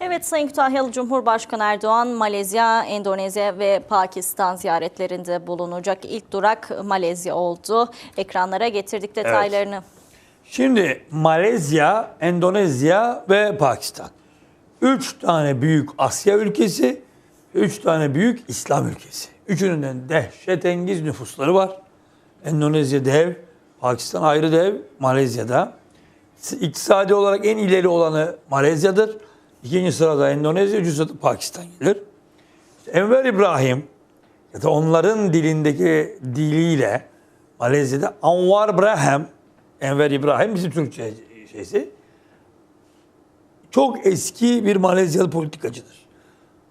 Evet Sayın Kütahyalı Cumhurbaşkanı Erdoğan, Malezya, Endonezya ve Pakistan ziyaretlerinde bulunacak. İlk durak Malezya oldu. Ekranlara getirdik detaylarını. Şimdi Malezya, Endonezya ve Pakistan. Üç tane büyük Asya ülkesi, üç tane büyük İslam ülkesi. Üçünün de dehşetengiz nüfusları var. Endonezya dev, Pakistan ayrı dev, Malezya'da. İktisadi olarak en ileri olanı Malezya'dır. İkinci sırada Endonezya, üçüncü Pakistan gelir. Enver İbrahim ya da onların dilindeki diliyle Malezya'da Anwar Ibrahim, Enver İbrahim bizim Türkçe şeysi. Çok eski bir Malezyalı politikacıdır.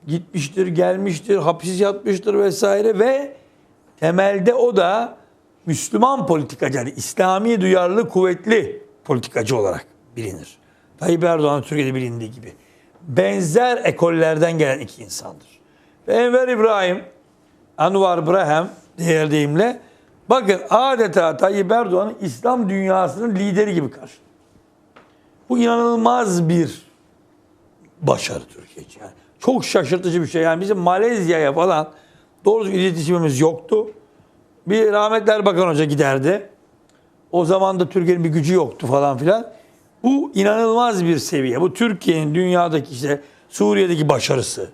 Gitmiştir, gelmiştir, hapis yatmıştır vesaire ve temelde o da Müslüman politikacı, yani İslami duyarlı, kuvvetli politikacı olarak bilinir. Tayyip Erdoğan Türkiye'de bilindiği gibi. Benzer ekollerden gelen iki insandır. Ve Enver İbrahim, Anwar Ibrahim diğer deyimle bakın adeta Tayyip Erdoğan'ı İslam dünyasının lideri gibi karşılıyor. Bu inanılmaz bir başarı Türkiye için. Yani çok şaşırtıcı bir şey. Yani bizim Malezya'ya falan doğru iletişimimiz yoktu. Bir rahmetli Erbakan Hoca giderdi. O zaman da Türkiye'nin bir gücü yoktu falan filan. Bu inanılmaz bir seviye. Bu Türkiye'nin dünyadaki işte Suriye'deki başarısı.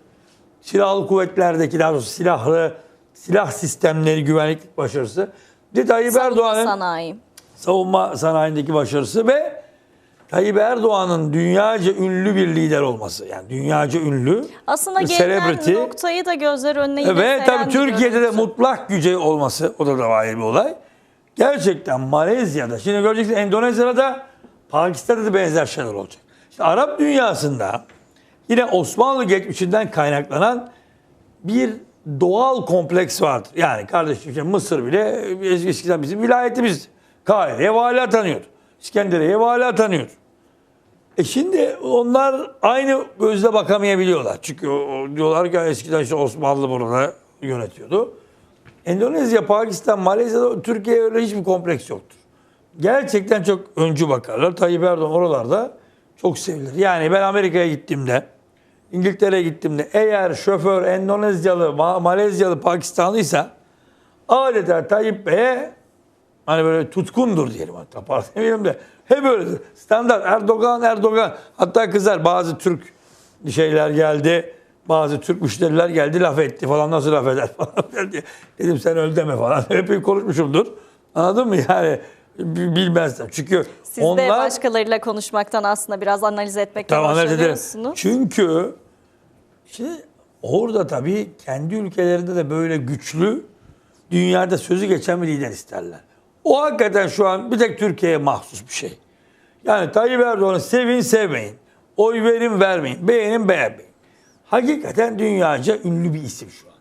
Silahlı kuvvetlerdeki daha doğrusu silahlı silah sistemleri güvenlik başarısı. Bir de Tayyip Savunma Erdoğan'ın sanayi. savunma sanayindeki başarısı ve Tayyip Erdoğan'ın dünyaca ünlü bir lider olması. Yani dünyaca ünlü. Aslında celebrity. noktayı da gözler önüne Ve tabii Türkiye'de de mutlak güce olması o da da ayrı bir olay. Gerçekten Malezya'da, şimdi göreceksin Endonezya'da da Pakistan'da da benzer şeyler olacak. İşte Arap dünyasında yine Osmanlı geçmişinden kaynaklanan bir doğal kompleks vardır. Yani kardeşim işte Mısır bile eskiden bizim vilayetimiz. Kahire'ye vali atanıyordu. İskenderiye'ye vali atanıyordu. E şimdi onlar aynı gözle bakamayabiliyorlar. Çünkü diyorlar ki eskiden işte Osmanlı burada yönetiyordu. Endonezya, Pakistan, Malezya'da Türkiye'ye öyle hiçbir kompleks yoktur. Gerçekten çok öncü bakarlar. Tayyip Erdoğan oralarda çok sevilir. Yani ben Amerika'ya gittiğimde, İngiltere'ye gittiğimde eğer şoför Endonezyalı, Ma- Malezyalı, Pakistanlıysa adeta Tayyip Bey'e hani böyle tutkundur diyelim hatta pardon demeyelim de hep öyledir. Standart Erdoğan Erdoğan hatta kızar bazı Türk şeyler geldi bazı Türk müşteriler geldi laf etti falan nasıl laf eder falan diye. Dedim sen öyle deme falan. Hep konuşmuşumdur. Anladın mı? Yani bi- bilmezdim. Çünkü Siz de onlar başkalarıyla konuşmaktan aslında biraz analiz etmekten Tamam analiz. Çünkü şimdi orada tabii kendi ülkelerinde de böyle güçlü dünyada sözü geçen bir lider isterler. O hakikaten şu an bir tek Türkiye'ye mahsus bir şey. Yani Tayyip Erdoğan'ı sevin sevmeyin. Oy verin vermeyin. Beğenin beğenmeyin. Hakikaten dünyaca ünlü bir isim şu an.